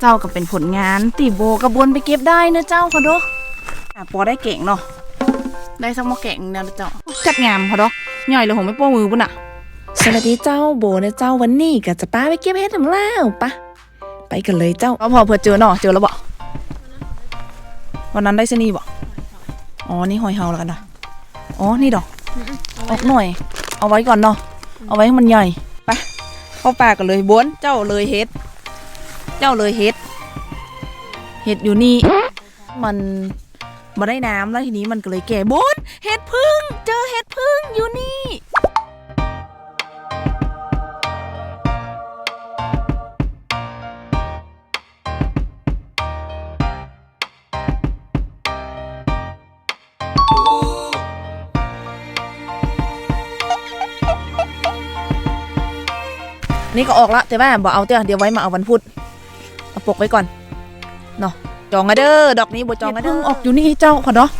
เจ้าก็เป็นผลงานตีโบกระบวนไปเก็บได้นะเจ้าค่ะเดออะปอได้เก่งเนาะได้สักหมอแก่งเนี่ยเจ้าจัดงามค่ะเดอใหญ่เลยผมไม่โป้มือปุ่นอะสวัสดีเจ้าโบนะเจ้าวันนี้ก็จะป้าไปเก็บเห็ดน้ำแล้วปะไปกันเลยเจ้าก็พอเผื่อเจอเนาะเจอแล้วบ่วันนั้นได้เสนีบ่อ๋อนี่หอยเฮาแล้วกันนะอ๋อนี่ดอกออกหน่อย เอาไว้ก่อนเนาะเอาไว้ให้มันใหญ่ไปเข้าป่ากันเลยบวนเจ้าเลยเฮ็ด เจ้าเลยเฮ็ดเฮ็ดอยู่นี่ มันมาได้น้ำแล้วทีนี้มันก็เลยแก่บนเฮ็ดพึ่ง เจอเฮ็ดพึ่งอยู่นี่นี่ก็ออกละแต่ว่าบ่เอาเตี้ยเดี๋ยวไว้มาเอาวันพุธ ปกไว้ก่อนเนาะจองอะเด้อดอกนี้บ่จองอะเด้อออกอยู่นี่เจ้าขอเนาะ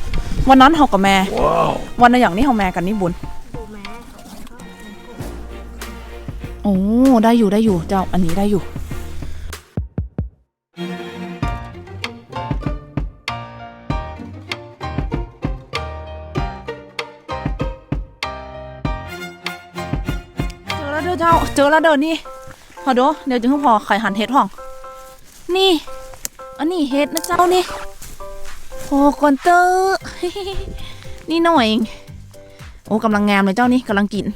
วันนั้นเฮากับแม่วันนั้นอย่างนี้เฮาแม่กันนี่บุญโอ้ได้อยู่ได้อยู่เจ้าอันนี้ได้อยู่เจอแล้วเด้อเจ้าเจอแล้วเด้อนี่พอโดเดี๋ยวจึงพอไข่หันเห็ดห้อง นี่ อันนี้เห็ดนะเจ้านี่โอ้ก่อนเตอร์นี่หน่อยเองโอ้กำลังงามเลยเจ้านี่กำลังกิน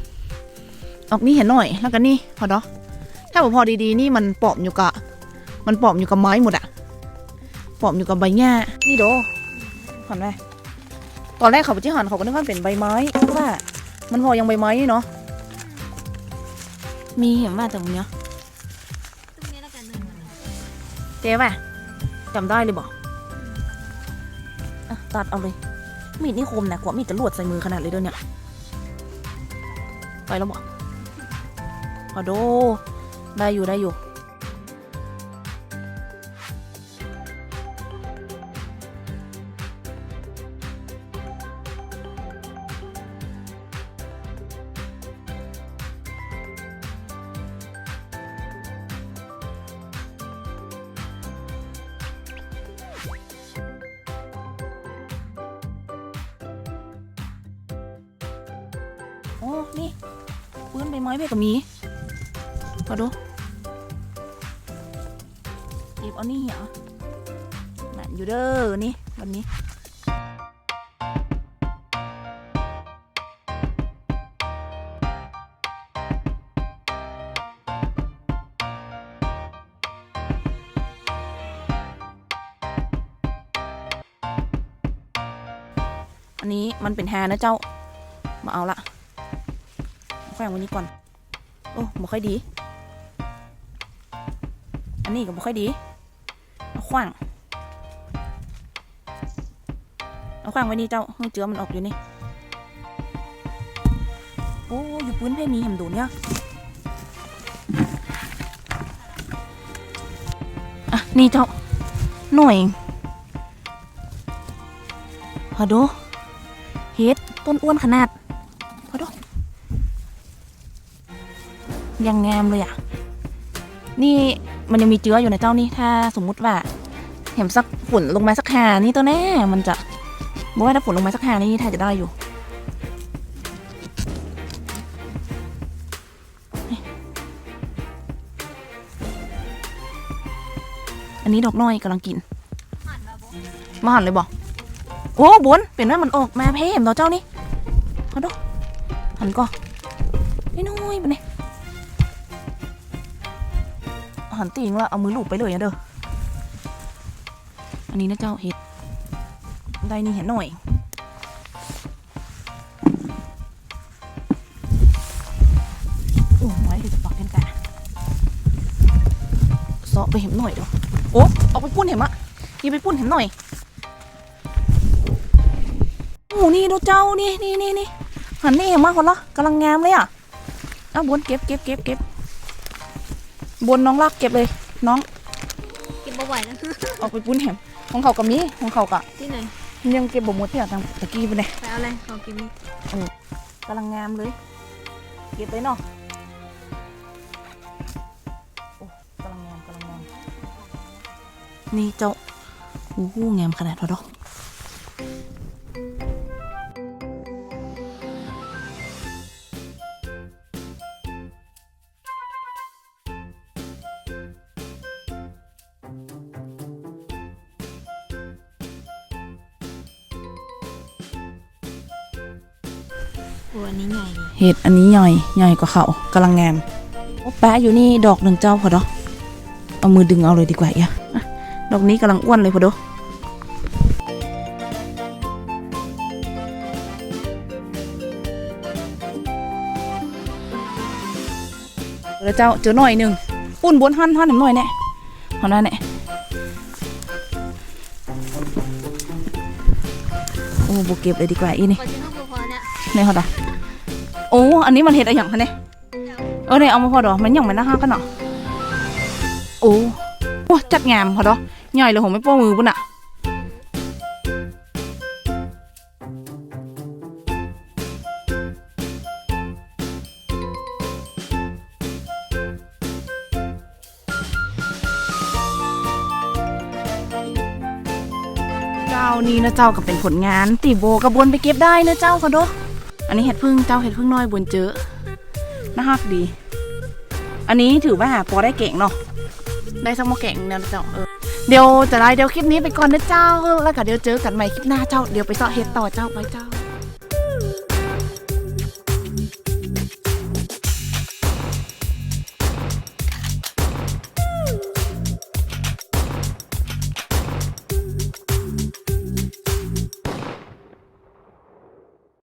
ออกนี่เห็นหน่อย แล้วก็นี่พอดอถ้าบ่พอดีๆนี่มันปอมอยู่กับมันปอมอยู่กับไม้หมดอะปอมอยู่กับใบหญ้า นี่โดหันไหมตอนแรกเขาไปที่หันเขาก็นึกว่าเป็นใบไม้เพราะว่า มันพอยังใบไม้นี่เนาะมีเห็นว่าตรงเนี้ย เจ๊ป่ะจำได้เลยบอกอะตัดเอาเลย มีดนี่คมนะกว่ามีดจะลวดใส่มือขนาดเลยเด้อเนี่ย ไปแล้วบอกพอโด ได้อยู่ได้อยู่ โอ้นี่ปืนใบไม้เพกกับมีพอดูเก็บเอานี่เหรอนั่นอยู่เด้อนี่วันนี้อันนี้มันเป็นแฮนะเจ้า มาเอาละ วนไวันนี้ก่อน โอ้บ่ค่อยดี อันนี้ก็บ่ค่อยดี เอาขว้าง เอาขว้างไว้นี่เจ้าเฮ้ยเจือมันออกอยู่นี่ โอ้อยู่พื้นเพมีเห็มดูเนี่ยอะนี่เจ้า หน่อยเองพอดูเฮ็ดต้นอ้วนขนาด ยังงามเลยอะ นี่มันยังมีเจืออยู่ในเจ้านี่ถ้าสมมุติว่า เห็นสักฝุ่นลงมาสักหานี่ตัวแน่ มันจะบอกว่าถ้าฝุ่นลงมาสักหานี่ถ้าจะได้อยู่อันนี้ดอกน้อยกำลังกิน มาหันเลยบอกโอ้บนเป็นว่ามันออกมาเพ่มต่อเจ้านี่พอดูหันก็นี่น้อยๆไปเนี่ย หันตีงละเอามือลูบไปเลยนะเด้อ อันนี้นะเจ้าเห็ด ได้นี่เห็นหน่อย โอ้ไม้เห็ดปักกันกะเสาะไปเห็นหน่อยเด้อ โอ้เอาไปปุ้นเห็นมะยีไปปุ้นเห็นหน่อยโอ้นี่ดูเจ้านี่นี่นี่นี่หันนี่เห็นมากคนละกำลังงามเลยอะเอาบนเก็บเก็บเก็บเก็บ บนน้องลากเก็บเลย น้องกินบ่ไหวแล้วเอาไปปุ้นเห็มของเขากับมีของเขากะที่ไหนยังเก็บบ่หมดที่อะทางตะกี้ไปเลยไปเอาอะไรของกินนี่กำลังงามเลย เก็บเลยเนาะโอ้กำลังงามกำลังงามนี่เจ้าโอ้โหงามขนาดพอดอก โอ้อันนี้ใหญ่เห็ดอันนี้ใหญ่ใหญ่กว่าเขากำลังงามโอ้แปะอยู่นี่ดอกหนึ่งเจ้าพอดอเอามือดึงเอาเลยดีกว่าอะดอกนี้กำลังอ้วนเลยพอดอกแล้วเจ้าเจอหน่อยหนึ่งอุ่นบนหันหันหนึ่งหน่อยแน่หันได้แน่โอ้โบเก็บเลยดีกว่าอีนี่ เนี่ยเขาดะโอ้ อันนี้มันเห็ดอะไรอย่างคะเนี่ยเออเนี่ยเอามาพอดอมันหย่องมันน่าห้ากันเนาะโอ้ว้าจัดงามพอดอใหญ่เลยผมไม่โป้มือปุ่นอะเจ้านี่นะเจ้าก็เป็นผลงานตีโบกระบวนไปเก็บได้นะเจ้าค่ะโด อันนี้เห็ดพึ่งเจ้าเห็ดพึ่งน้อยบนเจอน่าฮักดี อันนี้ถือว่าพอได้เก่งเนาะได้สักหมอเก่งเนี่ยนะเจ้าเออเดี๋ยวจะไล่เดี๋ยวคลิปนี้ไปก่อนนะเจ้า แล้วก็เดี๋ยวเจอกันใหม่คลิปหน้าเจ้าเดี๋ยวไปเสาะเห็ดต่อเจ้าไปเจ้า